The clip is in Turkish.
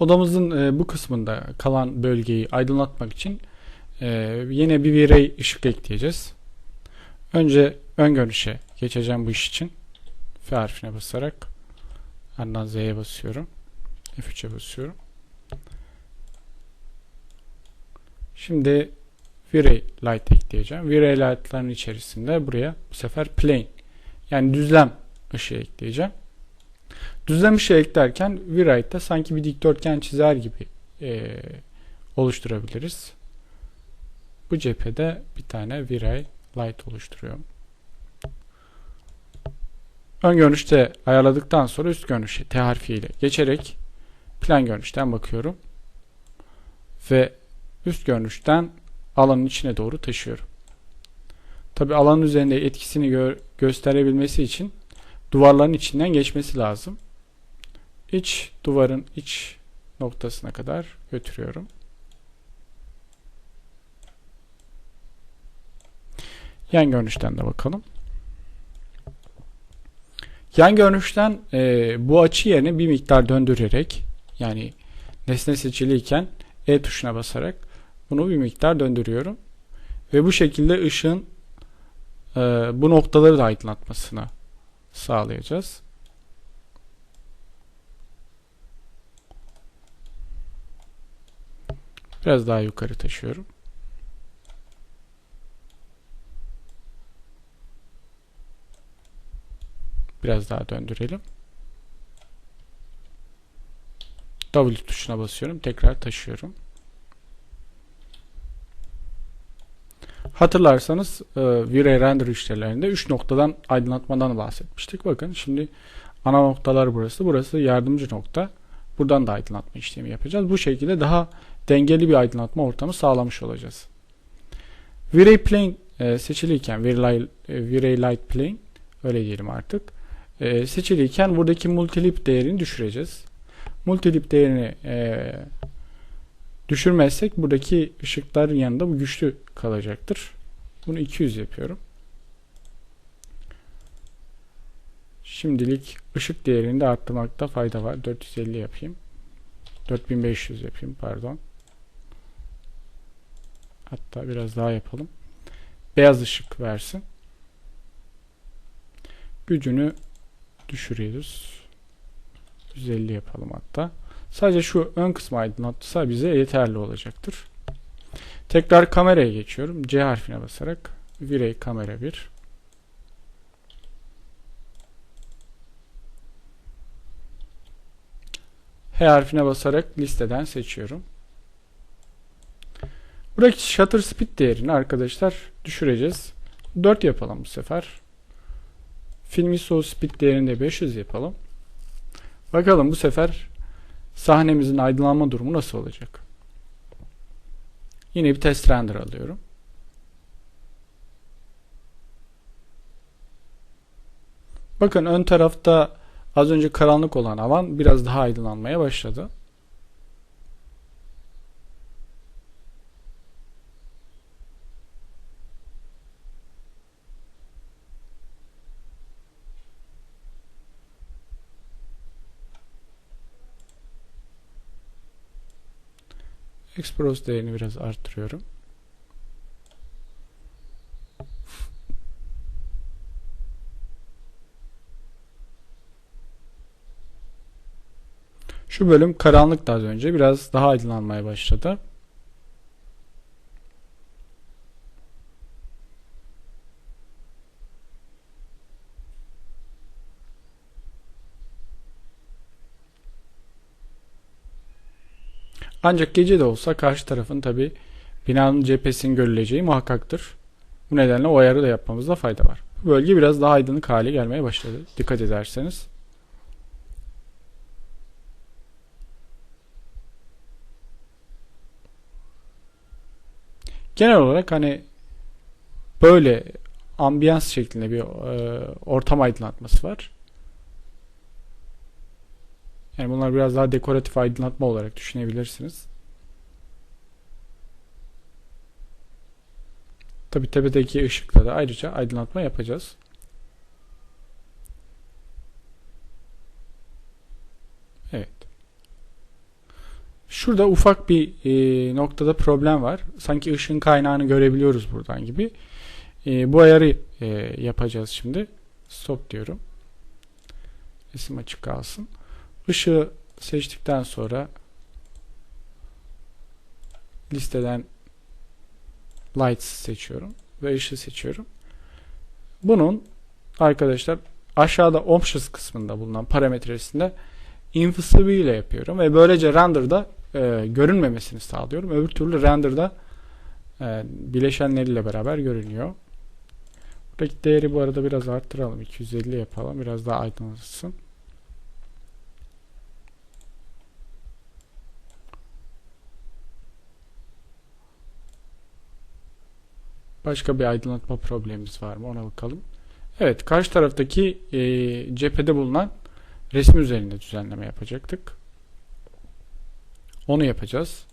Odamızın e, bu kısmında kalan bölgeyi aydınlatmak için e, yine bir virey ışık ekleyeceğiz. Önce ön görünüşe geçeceğim bu iş için. F harfine basarak ardından Z'ye basıyorum. F3'e basıyorum. Şimdi Virey Light ekleyeceğim. Virey Light'ların içerisinde buraya bu sefer plane yani düzlem ışığı ekleyeceğim. Düzlem ışığı eklerken V-Right'ta sanki bir dikdörtgen çizer gibi e, oluşturabiliriz. Bu cephede bir tane V-Ray Light oluşturuyorum. Ön görünüşte ayarladıktan sonra üst görünüşe T harfiyle geçerek plan görünüşten bakıyorum. Ve üst görünüşten alanın içine doğru taşıyorum. Tabi alanın üzerinde etkisini gö gösterebilmesi için duvarların içinden geçmesi lazım. İç duvarın iç noktasına kadar götürüyorum. Yan görünüşten de bakalım. Yan görünüşten e, bu açı yerini bir miktar döndürerek yani nesne seçiliyken E tuşuna basarak bunu bir miktar döndürüyorum. Ve bu şekilde ışığın e, bu noktaları da aydınlatmasını sağlayacağız. Biraz daha yukarı taşıyorum. Biraz daha döndürelim. W tuşuna basıyorum. Tekrar taşıyorum. Hatırlarsanız e, V-Ray render işlerinde 3 noktadan aydınlatmadan bahsetmiştik. Bakın şimdi ana noktalar burası. Burası yardımcı nokta. Buradan da aydınlatma işlemi yapacağız. Bu şekilde daha dengeli bir aydınlatma ortamı sağlamış olacağız. V-Ray Plane e, seçiliyken V-Ray, V-Ray Light Plane öyle diyelim artık. E, seçiliyken buradaki multilip değerini düşüreceğiz. Multilip değerini e, düşürmezsek buradaki ışıkların yanında bu güçlü kalacaktır. Bunu 200 yapıyorum. Şimdilik ışık değerini de arttırmakta fayda var. 450 yapayım. 4500 yapayım pardon. Hatta biraz daha yapalım. Beyaz ışık versin. Gücünü düşürüyoruz. 150 yapalım hatta. Sadece şu ön kısmı aydınlatsa bize yeterli olacaktır. Tekrar kameraya geçiyorum. C harfine basarak Virey kamera 1. H harfine basarak listeden seçiyorum. Buradaki shutter speed değerini arkadaşlar düşüreceğiz. 4 yapalım bu sefer. Film ISO speed değerini de 500 yapalım. Bakalım bu sefer sahnemizin aydınlanma durumu nasıl olacak? Yine bir test render alıyorum. Bakın ön tarafta az önce karanlık olan alan biraz daha aydınlanmaya başladı. Expose değerini biraz arttırıyorum. Şu bölüm karanlıktı az önce. Biraz daha aydınlanmaya başladı. Ancak gece de olsa karşı tarafın tabi binanın cephesinin görüleceği muhakkaktır. Bu nedenle o ayarı da yapmamızda fayda var. Bu bölge biraz daha aydınlık hale gelmeye başladı. Dikkat ederseniz. Genel olarak hani böyle ambiyans şeklinde bir e, ortam aydınlatması var. Yani bunlar biraz daha dekoratif aydınlatma olarak düşünebilirsiniz. Tabi tepedeki ışıkla da ayrıca aydınlatma yapacağız. Evet. Şurada ufak bir e, noktada problem var. Sanki ışığın kaynağını görebiliyoruz buradan gibi. E, bu ayarı e, yapacağız şimdi. Stop diyorum. Resim açık kalsın. Işığı seçtikten sonra listeden lights seçiyorum ve ışığı seçiyorum. Bunun arkadaşlar aşağıda options kısmında bulunan parametresinde invisible ile yapıyorum ve böylece render'da e, görünmemesini sağlıyorum. Öbür türlü render'da e, bileşenleriyle beraber görünüyor. Buradaki değeri bu arada biraz arttıralım. 250 yapalım. Biraz daha aydınlatsın. Başka bir aydınlatma problemimiz var mı? Ona bakalım. Evet, karşı taraftaki e, cephede bulunan resim üzerinde düzenleme yapacaktık. Onu yapacağız.